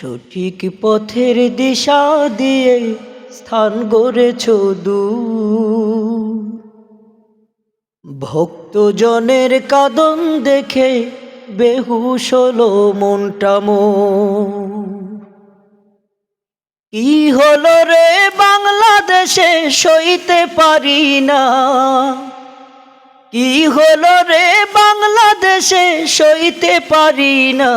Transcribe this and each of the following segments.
সঠিক পথের দিশা দিয়ে স্থান গড়েছ দূর ভক্তজনের কাদন দেখে বেহুশ হলো মনটা মোর। কি হলো রে বাংলাদেশে সইতে পারি না? কি হলো রে বাংলাদেশে সইতে পারি না?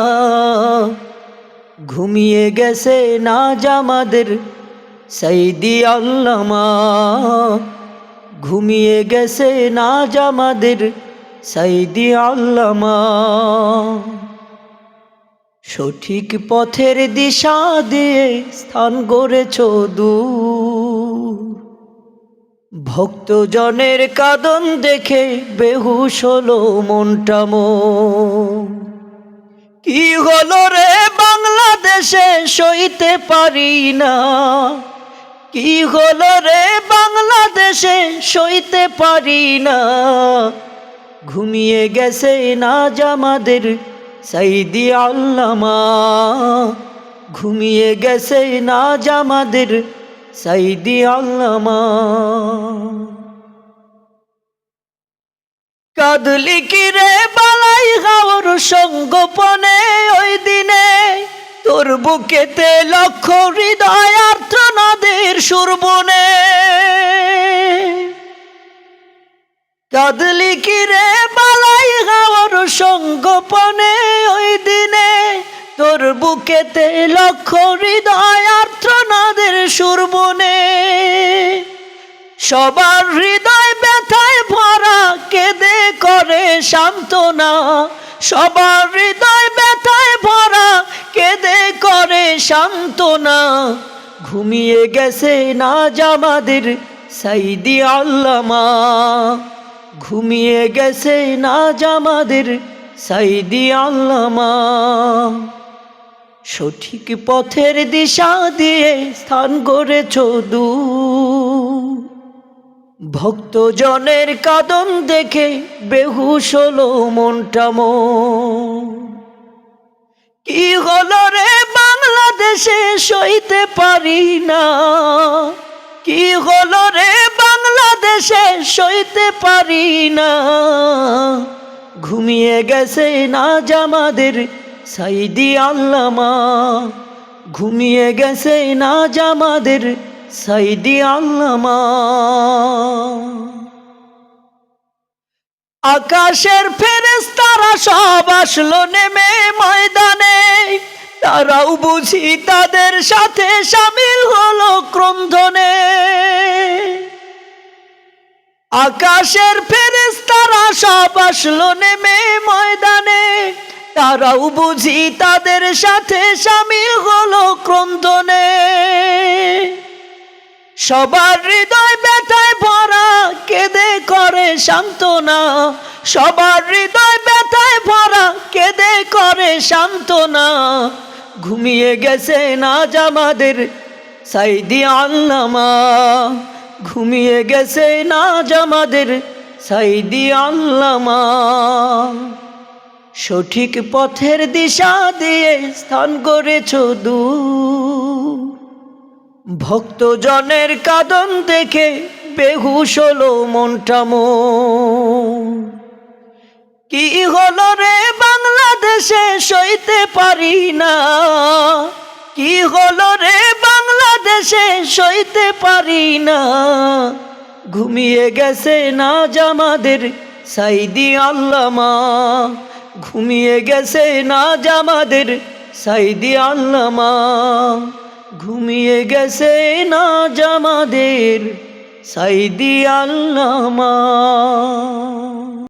ঘুমিয়ে গেছে না জামাদের, সাইদি আল্লামা। ঘুমিয়ে গেছে না জামাদের, সাইদি আল্লামা। সঠিক পথের দিশা দিয়ে স্থান গড়েছ দূর। ভক্তজনের কাদন দেখে বেহুশ হলো মনটা মোর। কি হলো রে বাংলাদেশে সইতে পারি না। কি হলো রে বাংলাদেশে সইতে পারি না। ঘুমিয়ে গেছে না জামাদের সাইদি আল্লামা। ঘুমিয়ে গেছে না জামাদের সাইদি আল্লামা। কাদলি কিরে বালাই হাওর সঙ্গোপনে ওই দিনে? তোর বুকেতে লক্ষ হৃদয় আর্থনাদের সুরবনে। কাদলি কিরে বালাই হাওর সঙ্গোপনে ওই দিনে? তোর বুকেতে লক্ষ হৃদয় আর্থনাদের সুরবনে। সবার হৃদয় ব্যথায় ভরা কেঁদে করে সান্ত্বনা। সবার হৃদয় সান্ত্বনা ঘুমিয়ে গেছে না জামাদের সাইদি আল্লামা। ঘুমিয়ে গেছে না জামাদের সাইদি আল্লামা। সঠিক পথের দিশা দিয়ে স্থান গড়েছ দূর ভক্তজনের কাদন দেখে বেহুশ হলো মনটা মোর। কি হলো রে বাংলাদেশে সইতে পারি না। কি হলো রে বাংলাদেশে সইতে পারি না। ঘুমিয়ে গেছে না জামাদের সাইদি আল্লামা। ঘুমিয়ে গেছে না জামাদের সাইদি আল্লামা। আকাশের ফেরেস্তারা সব আসলো নেমে ময়দানে। তারাও বুঝি তাদের সাথে সামিল হলো ক্রন্ধনে আকাশের ফেরেস তারা সব আসলো নেমে ময়দানে। তারাও বুঝি তাদের সাথে সামিল হলো ক্রন্দনে সবার হৃদয় ব্যথায় ভরা, কেঁদে করে সান্ত্বনা। সবার হৃদয় ব্যথায় ভরা, কেঁদে করে সান্ত্বনা। ঘুমিয়ে গেছে না জামাদের? সাইদি আল্লামা, ঘুমিয়ে গেছে না জামাদের? সাইদি আল্লামা, সঠিক পথের দিশা দিয়ে স্থান করেছ দূর। ভক্তজনের কাদন দেখে বেহুশ মনটা মোর। কি হলো রে বাংলাদেশে সইতে পারি না? কি হলো রে বাংলাদেশে সইতে পারি না? ঘুমিয়ে গেছে না জামাদের সাইদি আল্লামা। ঘুমিয়ে গেছে না জামাদের সাইদি আল্লামা। ঘুমিয়ে গেছে না জামাদের সাইদি আল্লামা।